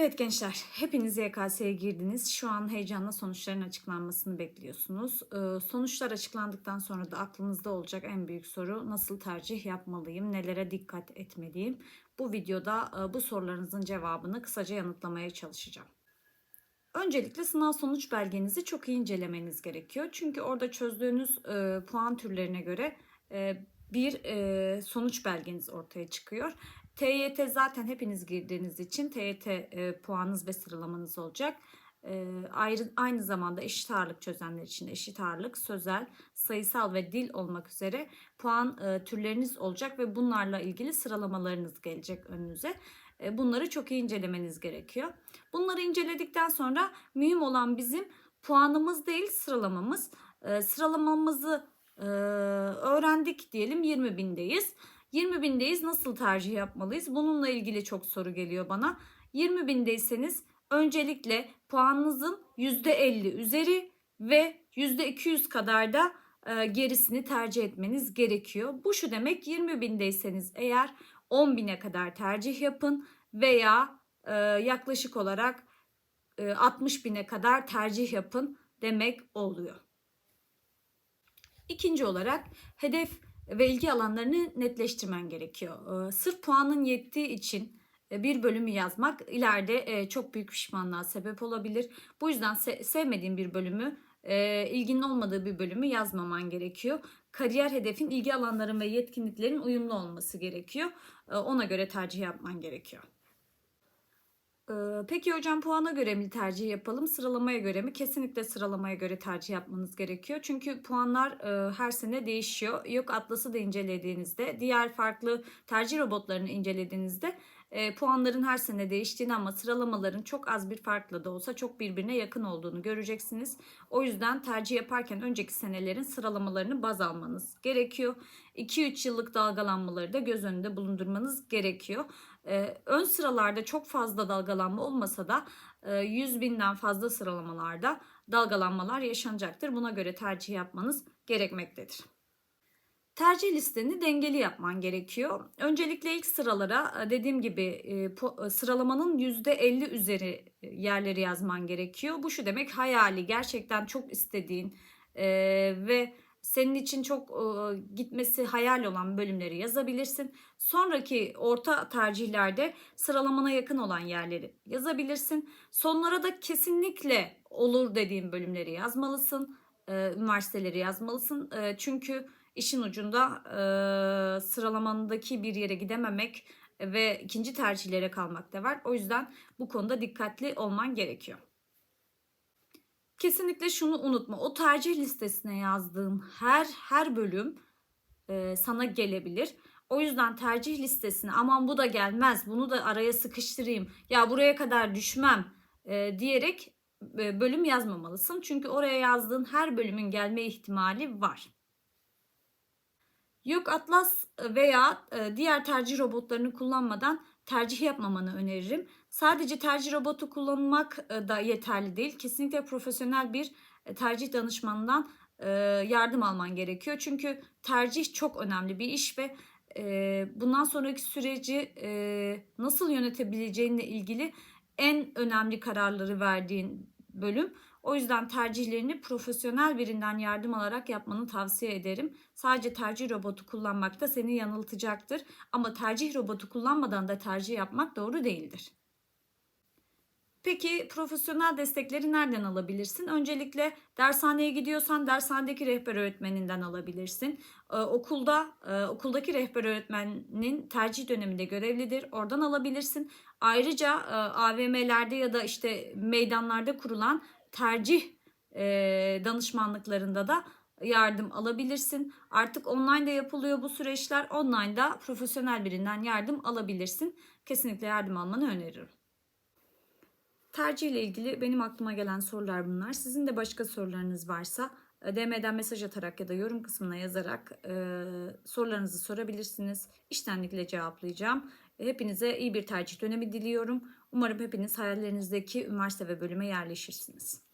Evet gençler, hepiniz YKS'ye girdiniz. Şu an heyecanla sonuçların açıklanmasını bekliyorsunuz. Ee, sonuçlar açıklandıktan sonra da aklınızda olacak en büyük soru nasıl tercih yapmalıyım, nelere dikkat etmeliyim? Bu videoda e, bu sorularınızın cevabını kısaca yanıtlamaya çalışacağım. Öncelikle sınav sonuç belgenizi çok iyi incelemeniz gerekiyor. Çünkü orada çözdüğünüz e, puan türlerine göre e, bir sonuç belgeniz ortaya çıkıyor. TYT zaten hepiniz girdiğiniz için TYT e, puanınız ve sıralamanız olacak. E, ayrı, aynı zamanda eşit ağırlık çözenler için eşit ağırlık, sözel, sayısal ve dil olmak üzere puan e, türleriniz olacak ve bunlarla ilgili sıralamalarınız gelecek önünüze. E, bunları çok iyi incelemeniz gerekiyor. Bunları inceledikten sonra mühim olan bizim puanımız değil sıralamamız. E, sıralamamızı e, öğrendik diyelim 20 bindeyiz. 20 bindeyiz nasıl tercih yapmalıyız? Bununla ilgili çok soru geliyor bana. 20 bindeyseniz öncelikle puanınızın %50 üzeri ve %200 kadar da e, gerisini tercih etmeniz gerekiyor. Bu şu demek 20 bindeyseniz eğer 10 bine kadar tercih yapın veya e, yaklaşık olarak e, 60 bine kadar tercih yapın demek oluyor. İkinci olarak hedef ve ilgi alanlarını netleştirmen gerekiyor. Ee, Sırf puanın yettiği için e, bir bölümü yazmak ileride e, çok büyük pişmanlığa sebep olabilir. Bu yüzden sevmediğin bir bölümü, e, ilginin olmadığı bir bölümü yazmaman gerekiyor. Kariyer hedefin ilgi alanların ve yetkinliklerin uyumlu olması gerekiyor. Ona göre tercih yapman gerekiyor. Ee, peki hocam puana göre mi tercih yapalım, sıralamaya göre mi? Kesinlikle sıralamaya göre tercih yapmanız gerekiyor. Çünkü puanlar e, her sene değişiyor. Yok Atlas'ı da incelediğinizde, diğer farklı tercih robotlarını incelediğinizde e, puanların her sene değiştiğini ama sıralamaların çok az bir farkla da olsa çok birbirine yakın olduğunu göreceksiniz. O yüzden tercih yaparken önceki senelerin sıralamalarını baz almanız gerekiyor. 2-3 yıllık dalgalanmaları da göz önünde bulundurmanız gerekiyor. Ee, ön sıralarda çok fazla dalgalanma olmasa da e, 100 binden fazla sıralamalarda dalgalanmalar yaşanacaktır. Buna göre tercih yapmanız gerekmektedir. Tercih listeni dengeli yapman gerekiyor. Öncelikle ilk sıralara e, dediğim gibi e, e, sıralamanın %50 üzeri yerleri yazman gerekiyor. Bu şu demek hayali gerçekten çok istediğin ve senin için çok e, gitmesi hayal olan bölümleri yazabilirsin. Sonraki orta tercihlerde sıralamana yakın olan yerleri yazabilirsin. Sonlara da kesinlikle olur dediğim bölümleri yazmalısın. E, üniversiteleri yazmalısın. E, çünkü işin ucunda e, sıralamandaki bir yere gidememek ve ikinci tercihlere kalmak da var. O yüzden bu konuda dikkatli olman gerekiyor. Kesinlikle şunu unutma. O tercih listesine yazdığın her her bölüm e, sana gelebilir. O yüzden tercih listesine aman bu da gelmez bunu da araya sıkıştırayım ya buraya kadar düşmem e, diyerek e, bölüm yazmamalısın. Çünkü oraya yazdığın her bölümün gelme ihtimali var. Yok Atlas veya e, diğer tercih robotlarını kullanmadan tercih yapmamanı öneririm. Sadece tercih robotu kullanmak e, da yeterli değil. Kesinlikle profesyonel bir e, tercih danışmanından yardım alman gerekiyor. Çünkü tercih çok önemli bir iş ve bundan sonraki süreci nasıl yönetebileceğinle ilgili en önemli kararları verdiğin bölüm. O yüzden tercihlerini profesyonel birinden yardım alarak yapmanı tavsiye ederim. Sadece tercih robotu kullanmak da seni yanıltacaktır. Ama tercih robotu kullanmadan da tercih yapmak doğru değildir. Peki profesyonel destekleri nereden alabilirsin? Öncelikle dershaneye gidiyorsan dershanedeki rehber öğretmeninden alabilirsin. Ee, okulda e, okuldaki rehber öğretmenin tercih döneminde görevlidir. Oradan alabilirsin. Ayrıca e, AVM'lerde ya da işte meydanlarda kurulan tercih e, danışmanlıklarında da yardım alabilirsin. Artık online de yapılıyor bu süreçler. Online'da profesyonel birinden yardım alabilirsin. Kesinlikle yardım almanı öneririm. Tercih ile ilgili benim aklıma gelen sorular bunlar. Sizin de başka sorularınız varsa DM'den mesaj atarak ya da yorum kısmına yazarak e, sorularınızı sorabilirsiniz. İştenlikle cevaplayacağım. Hepinize iyi bir tercih dönemi diliyorum. Umarım hepiniz hayallerinizdeki üniversite ve bölüme yerleşirsiniz.